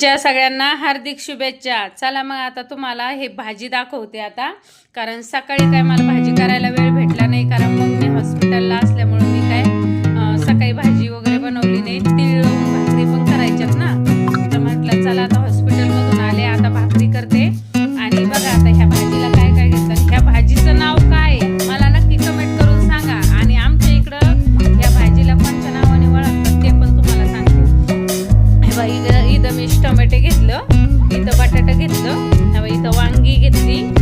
च्या सगळ्यांना हार्दिक शुभेच्छा. चला मग आता तुम्हाला हे भाजी दाखवते आता. कारण सकाळी काय मला भाजी करायला वेळ भेटला नाही कारण मग मी हॉस्पिटलला असल्यामुळे घेतलं इथं बटाटा घेतलं इथं वांगी घेतली.